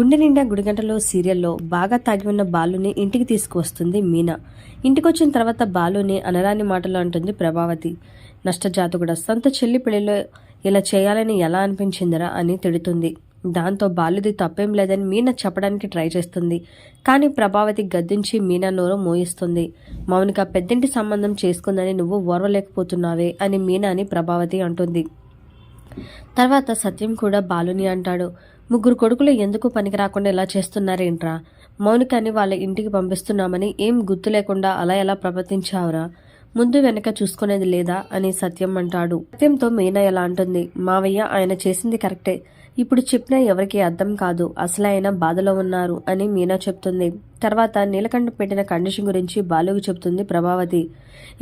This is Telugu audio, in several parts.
గుండె నిండా గుడిగంటలో సీరియల్లో బాగా తాగి ఉన్న బాలుని ఇంటికి తీసుకువస్తుంది మీనా. ఇంటికొచ్చిన తర్వాత బాలుని అనరాని మాటలు అంటుంది ప్రభావతి. నష్టజాతకుడ సొంత చెల్లి పెళ్ళిలో ఇలా చేయాలని ఎలా అనిపించిందిరా అని తిడుతుంది. దాంతో బాలుది తప్పేం లేదని మీనా చెప్పడానికి ట్రై చేస్తుంది. కానీ ప్రభావతి గద్దించి మీనా నోరు మోయిస్తుంది. మౌనిక పెద్దింటి సంబంధం చేసుకుందని నువ్వు ఓర్వలేకపోతున్నావే అని మీనాని ప్రభావతి అంటుంది. తర్వాత సత్యం కూడా బాలుని అంటాడు ముగ్గురు కొడుకులు ఎందుకు పనికి రాకుండా ఇలా చేస్తున్నారేంట్రా? మౌనికని వాళ్ళ ఇంటికి పంపిస్తున్నామని ఏం గుర్తు లేకుండా అలా ఎలా ప్రవర్తించావురా? ముందు వెనక చూసుకునేది లేదా? అని సత్యం అంటాడు. సత్యంతో మీనా ఎలా అంటుంది మావయ్య ఆయన చేసింది కరెక్టే. ఇప్పుడు చెప్పినా ఎవరికి అర్థం కాదు అసలు ఆయన బాధలో ఉన్నారు అని మీనా చెప్తుంది. తర్వాత నీలకంఠ పెట్టిన కండిషన్ గురించి బాలుకు చెప్తుంది ప్రభావతి.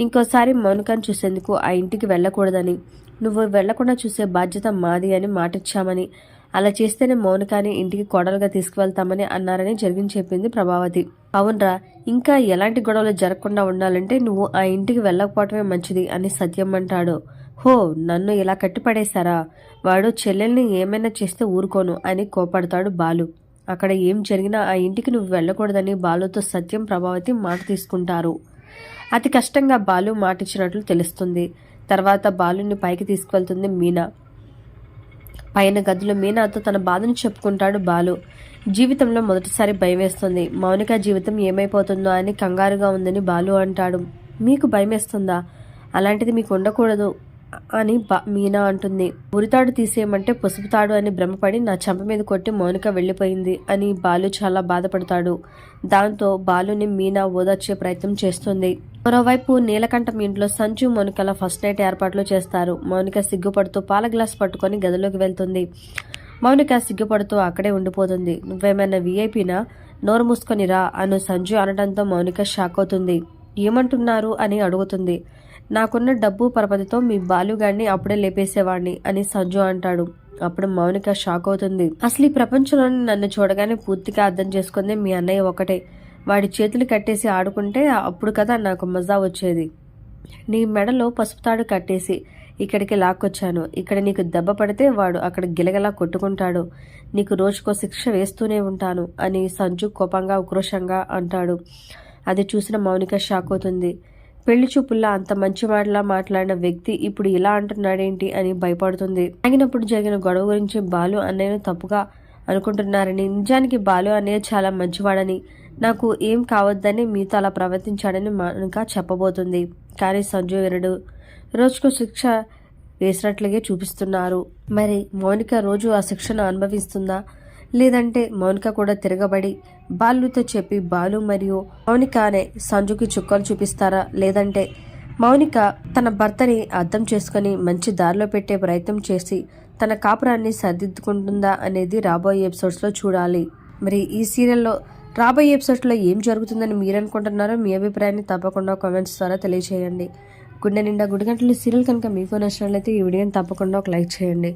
ఇంకోసారి మౌనికాన్ని చూసేందుకు ఆ ఇంటికి వెళ్ళకూడదని. నువ్వు వెళ్ళకుండా చూసే బాధ్యత మాది అని మాటిచ్చామని. అలా చేస్తేనే మౌనికాని ఇంటికి కోడలుగా తీసుకువెళ్తామని అన్నారని జరిగింది చెప్పింది ప్రభావతి. అవునరా ఇంకా ఎలాంటి గొడవలు జరగకుండా ఉండాలంటే నువ్వు ఆ ఇంటికి వెళ్ళకపోవటమే మంచిది అని సత్యం అంటాడు. హో నన్ను ఇలా కట్టిపడేశారా? వాడు చెల్లెల్ని ఏమైనా చేస్తే ఊరుకోను అని కోపడతాడు బాలు. అక్కడ ఏం జరిగినా ఆ ఇంటికి నువ్వు వెళ్ళకూడదని బాలుతో సత్యం ప్రభావతి మాట తీసుకుంటారు. అతి కష్టంగా బాలు మాటిచ్చినట్లు తెలుస్తుంది. తర్వాత బాలుని పైకి తీసుకువెళ్తుంది మీనా. పైన గదిలో మీనాతో తన బాధను చెప్పుకుంటాడు బాలు. జీవితంలో మొదటిసారి భయం వేస్తుంది. మౌనిక జీవితం ఏమైపోతుందో అని కంగారుగా ఉందని బాలు అంటాడు. మీకు భయం వేస్తుందా? అలాంటిది మీకు ఉండకూడదు. అని మీనా అంటుంది. ఉరితాడు తీసేయమంటే పసుపుతాడు అని భ్రమపడి నా చెంప మీద కొట్టి మౌనిక వెళ్ళిపోయింది అని బాలు చాలా బాధపడతాడు. దాంతో బాలుని మీనా ఓదార్చే ప్రయత్నం చేస్తుంది. మరోవైపు నీలకంఠం ఇంట్లో సంజు మౌనికల ఫస్ట్ నైట్ ఏర్పాట్లు చేస్తారు. మౌనిక సిగ్గుపడుతూ పాల గ్లాస్ పట్టుకొని గదిలోకి వెళ్తుంది. మౌనిక సిగ్గుపడుతూ అక్కడే ఉండిపోతుంది. నువ్వేమైనా వీఐపీనా నోరు మూసుకొని రా అను సంజు అనడంతో మౌనిక షాక్ అవుతుంది. ఏమంటున్నారు అని అడుగుతుంది. నాకున్న డబ్బు పరపతితో మీ బాలుగాడిని అప్పుడే లేపేసేవాడిని అని సంజు అంటాడు. అప్పుడు మౌనిక షాక్ అవుతుంది. అసలు ఈ ప్రపంచంలోని నన్ను చూడగానే పూర్తిగా అర్థం చేసుకుంది మీ అన్నయ్య ఒకటే. వాడి చేతులు కట్టేసి ఆడుకుంటే అప్పుడు కదా నాకు మజా వచ్చేది. నీ మెడలో పసుపు తాడు కట్టేసి ఇక్కడికి లాక్కొచ్చాను. ఇక్కడ నీకు దెబ్బ పడితే వాడు అక్కడ గిలగలా కొట్టుకుంటాడు. నీకు రోజుకో శిక్ష వేస్తూనే ఉంటాను అని సంజు కోపంగా ఉక్రోషంగా అంటాడు. అది చూసిన మౌనిక షాక్ అవుతుంది. పెళ్ళి చూపుల్లా అంత మంచి మాటలా మాట్లాడిన వ్యక్తి ఇప్పుడు ఇలా అంటున్నాడేంటి అని భయపడుతుంది. తాగినప్పుడు జరిగిన గొడవ గురించి బాలు అన్నయ్యను తప్పుగా అనుకుంటున్నారని నిజానికి బాలు అన్నయ్య చాలా మంచివాడని నాకు ఏం కావద్దని మీతో అలా ప్రవర్తించాడని మౌనిక చెప్పబోతుంది. కానీ సంజు వినడు రోజుకు శిక్ష వేసినట్లుగే చూపిస్తున్నారు. మరి మౌనిక రోజు ఆ శిక్షను అనుభవిస్తుందా? లేదంటే మౌనిక కూడా తిరగబడి బాలుతో చెప్పి బాలు మరియు మౌనిక అనే సంజుకి చుక్కలు చూపిస్తారా? లేదంటే మౌనిక తన భర్తని అర్థం చేసుకొని మంచి దారిలో పెట్టే ప్రయత్నం చేసి తన కాపురాన్ని సరిదిద్దుకుంటుందా అనేది రాబోయే ఎపిసోడ్స్లో చూడాలి. మరి ఈ సీరియల్లో రాబోయే ఎపిసోడ్స్లో ఏం జరుగుతుందని మీరు అనుకుంటున్నారో మీ అభిప్రాయాన్ని తప్పకుండా కామెంట్స్ ద్వారా తెలియజేయండి గుండె నిండా గుడిగంటలు సీరియల్ కనుక మీకు నచ్చినట్లయితే ఈ వీడియోని తప్పకుండా ఒక లైక్ చేయండి.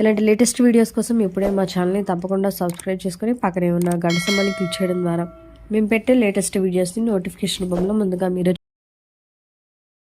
ఇలాంటి లేటెస్ట్ వీడియోస్ కోసం ఇప్పుడే మా ఛానల్ని తప్పకుండా సబ్స్క్రైబ్ చేసుకుని పక్కనే ఉన్న గంట సంబంధం క్లిక్ చేయడం ద్వారా మేము పెట్టే లేటెస్ట్ వీడియోస్ని నోటిఫికేషన్ రూపంలో ముందుగా మీరు